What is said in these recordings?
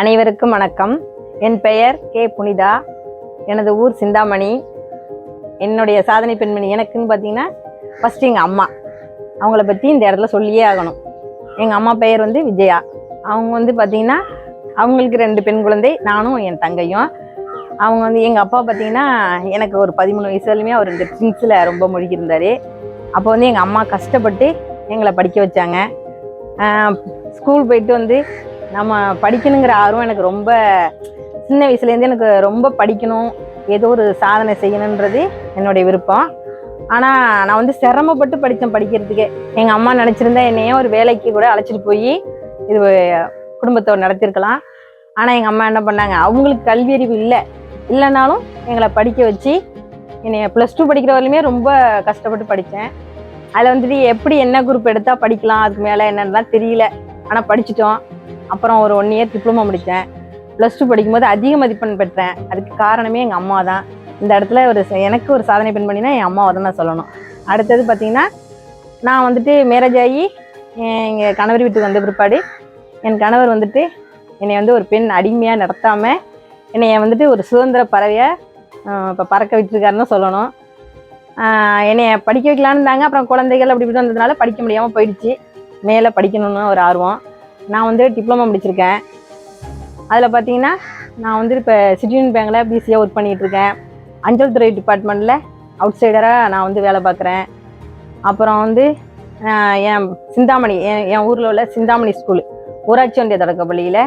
அனைவருக்கும் வணக்கம். என் பெயர் கே புனிதா. எனது ஊர் சிந்தாமணி. என்னுடைய சாதனை பெண்மணி எனக்குன்னு பார்த்தீங்கன்னா ஃபஸ்ட்டு எங்கள் அம்மா. அவங்கள பற்றி இந்த இடத்துல சொல்லியே ஆகணும். எங்கள் அம்மா பெயர் வந்து விஜயா. அவங்க வந்து பார்த்தீங்கன்னா அவங்களுக்கு ரெண்டு பெண் குழந்தை நானும் என் தங்கையும். அவங்க வந்து எங்கள் அப்பா பார்த்தீங்கன்னா எனக்கு ஒரு பதிமூணு வயசு வரையுமே அவர் இந்த ட்ரிங்க்ஸில் ரொம்ப முழுகியிருந்தார். அப்போ வந்து எங்கள் அம்மா கஷ்டப்பட்டு எங்களை படிக்க வச்சாங்க. ஸ்கூல் போயிட்டு வந்து நம்ம படிக்கணுங்கிற ஆர்வம் எனக்கு ரொம்ப சின்ன வயசுலேருந்து எனக்கு ரொம்ப படிக்கணும் ஏதோ ஒரு சாதனை செய்யணுன்றது என்னுடைய விருப்பம். ஆனால் நான் வந்து சிரமப்பட்டு படித்தேன் படிக்கிறதுக்கே. எங்கள் அம்மா நினச்சிருந்தா என்னையே ஒரு வேலைக்கு கூட அழைச்சிட்டு போய் இது குடும்பத்தோடு நடத்திருக்கலாம். ஆனால் எங்கள் அம்மா என்ன பண்ணாங்க? அவங்களுக்கு கல்வி அறிவு இல்லை. இல்லைனாலும் எங்களை படிக்க வச்சு என்னைய ப்ளஸ் டூ படிக்கிற வரையுமே ரொம்ப கஷ்டப்பட்டு படித்தேன். அதில் வந்துட்டு எப்படி என்ன குரூப் எடுத்தால் படிக்கலாம் அதுக்கு மேலே என்னன்னுலாம் தெரியல. ஆனால் படிச்சிட்டோம். அப்புறம் ஒரு ஒன் இயர் டிப்ளமோ முடித்தேன் ப்ளஸ் டூ படிக்கும்போது அதிக மதிப்பெண் பெற்றேன். அதுக்கு காரணமே எங்கள் அம்மா தான் இந்த இடத்துல ஒரு எனக்கு ஒரு சாதனை பெண்மணினா என் அம்மாவை தான் நான் சொல்லணும். அடுத்தது பார்த்திங்கன்னா நான் வந்துட்டு மேரேஜ் ஆகி எங்கள் கணவர் வீட்டுக்கு வந்த பிற்பாடு என் கணவர் வந்துட்டு என்னை வந்து ஒரு பெண் அடிமையாக நடத்தாமல் என்னை வந்துட்டு ஒரு சுதந்திர பறவையாக இப்போ பறக்க விட்டுருக்காருன்னு தான் சொல்லணும். என்னை என்னைய படிக்க வைக்கலான்னு இருந்தாங்க அப்புறம் குழந்தைகள் அப்படி இப்படி வந்ததுனால படிக்க முடியாமல் போயிடுச்சு. மேலே படிக்கணும்னு ஒரு ஆர்வம். நான் வந்து டிப்ளமோ முடிச்சிருக்கேன். அதில் பார்த்தீங்கன்னா நான் வந்து இப்போ சிட்டியூன் பேங்கில் பிசியாக ஒர்க் பண்ணிகிட்டு இருக்கேன். அஞ்சல் துறை டிபார்ட்மெண்ட்டில் அவுட் சைடராக நான் வந்து வேலை பார்க்குறேன் அப்புறம் வந்து என் சிந்தாமணி என் என் ஊரில் உள்ள சிந்தாமணி ஸ்கூல் ஊராட்சி ஒன்றிய தொடக்கப்பள்ளியில்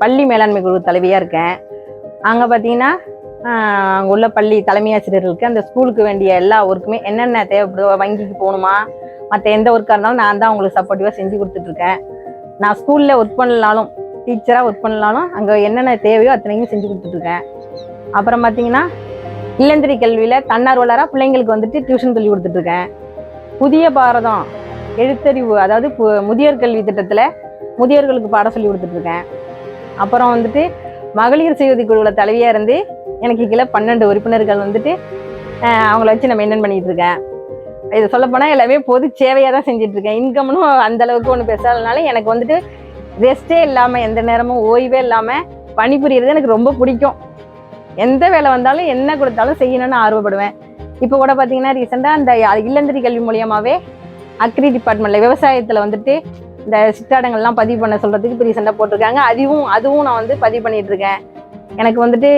பள்ளி மேலாண்மை குழு தலைவியாக இருக்கேன். அங்கே பார்த்தீங்கன்னா அங்கே உள்ள பள்ளி தலைமை ஆசிரியர்களுக்கு அந்த ஸ்கூலுக்கு வேண்டிய எல்லா ஒர்க்குமே என்னென்ன தேவைப்படுதோ வங்கிக்கு போகணுமா மற்ற எந்த ஒர்க்காக இருந்தாலும் நான் தான் அவங்களுக்கு சப்போர்ட்டிவாக செஞ்சு கொடுத்துட்ருக்கேன் நான் ஸ்கூலில் ஒர்க் பண்ணலாலும் டீச்சராக ஒர்க் பண்ணலாலும் அங்கே என்னென்ன தேவையோ அத்தனையும் செஞ்சு கொடுத்துட்ருக்கேன். அப்புறம் பார்த்தீங்கன்னா இல்லந்திரி கல்வியில் தன்னார்வலராக பிள்ளைங்களுக்கு வந்துட்டு டியூஷன் சொல்லி கொடுத்துட்ருக்கேன். புதிய பாரதம் எழுத்தறிவு அதாவது பு- முதியோர் கல்வி திட்டத்தில் முதியோர்களுக்கு பாடம் சொல்லி கொடுத்துட்ருக்கேன். அப்புறம் வந்துட்டு மகளிர் சுய குழுவில் தலைவியாக இருந்து எனக்கு கீழே பன்னெண்டு உறுப்பினர்கள் வந்துட்டு அவங்கள வச்சு நான் மெயின்டைன் பண்ணிகிட்ருக்கேன் இருக்கேன் இதை சொல்லப்போனால் எல்லாமே பொது சேவையாக தான் செஞ்சுட்டு இருக்கேன் இன்கம்னும் அந்த அளவுக்கு ஒன்றும் பேசாதனால எனக்கு வந்துட்டு ரெஸ்ட்டே இல்லாமல் எந்த நேரமும் ஓய்வே இல்லாமல் பணிபுரியறது எனக்கு ரொம்ப பிடிக்கும். எந்த வேலை வந்தாலும் என்ன கொடுத்தாலும் செய்யணும்னு ஆர்வப்படுவேன். இப்போ கூட பார்த்தீங்கன்னா ரீசெண்டாக அந்த இல்லந்திரி கல்வி மூலியமாகவே அக்ரி டிபார்ட்மெண்ட்டில் விவசாயத்தில் வந்துட்டு இந்த சித்தாடங்கள்லாம் பதிவு பண்ண சொல்கிறதுக்கு இப்போ ரீசெண்டாக போட்டிருக்காங்க. அதுவும் அதுவும் நான் வந்து பதிவு பண்ணிகிட்ருக்கேன் எனக்கு வந்துட்டு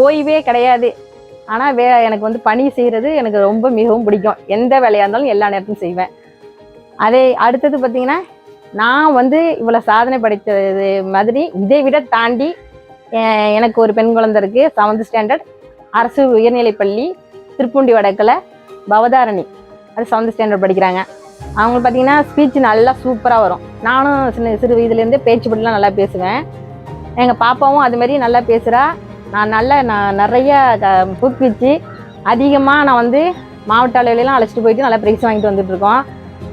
ஓய்வே கிடையாது. ஆனால் வே எனக்கு வந்து பணி செய்கிறது எனக்கு ரொம்ப மிகவும் பிடிக்கும். எந்த வேலையாக இருந்தாலும் எல்லா நேரத்திலும் செய்வேன். அதே அடுத்தது பார்த்தீங்கன்னா நான் வந்து இவ்வளோ சாதனை படைத்தது மாதிரி இதை விட தாண்டி எனக்கு ஒரு பெண் குழந்தை இருக்குது செவன்த் ஸ்டாண்டர்ட் அரசு உயர்நிலைப்பள்ளி திருப்பூண்டி வடக்கில் பவதாரணி. அது செவன்த் ஸ்டாண்டர்ட் படிக்கிறாங்க. அவங்க பார்த்தீங்கன்னா ஸ்பீச் நல்லா சூப்பராக வரும். நானும் சின்ன சிறு வயதுலேருந்தே பேச்சு பட்டிலாம் நல்லா பேசுவேன். எங்கள் பாப்பாவும் அதுமாரி நல்லா பேசுகிறா நான் நல்லா நான் நிறைய க- அதிகமாக நான் வந்து மாவட்ட அளவிலலாம் அழைச்சிட்டு போயிட்டு நல்லா ப்ரைஸ் வாங்கிட்டு வந்துட்டுருக்கோம்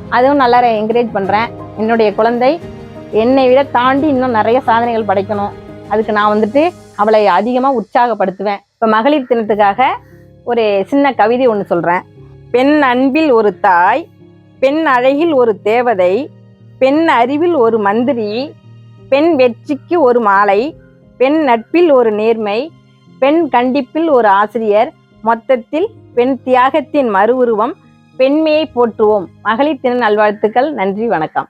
அதுவும் நல்லா என்கரேஜ் பண்ணுறேன் என்னுடைய குழந்தை என்னை விட தாண்டி இன்னும் நிறைய சாதனைகள் படைக்கணும். அதுக்கு நான் வந்துட்டு அவளை அதிகமாக உற்சாகப்படுத்துவேன். இப்போ மகளிர் தினத்துக்காக ஒரு சின்ன கவிதை ஒன்று சொல்கிறேன் பெண் அன்பில் ஒரு தாய் பெண் அழகில் ஒரு தேவதை பெண் அறிவில் ஒரு மந்திரி பெண் வெற்றிக்கு ஒரு மாலை பெண் நட்பில் ஒரு நேர்மை பெண் கண்டிப்பில் ஒரு ஆசிரியர் மொத்தத்தில் பெண் தியாகத்தின் மறு உருவம் பெண்மையை போற்றுவோம். மகளிர் தின நல்வாழ்த்துக்கள். நன்றி. வணக்கம்.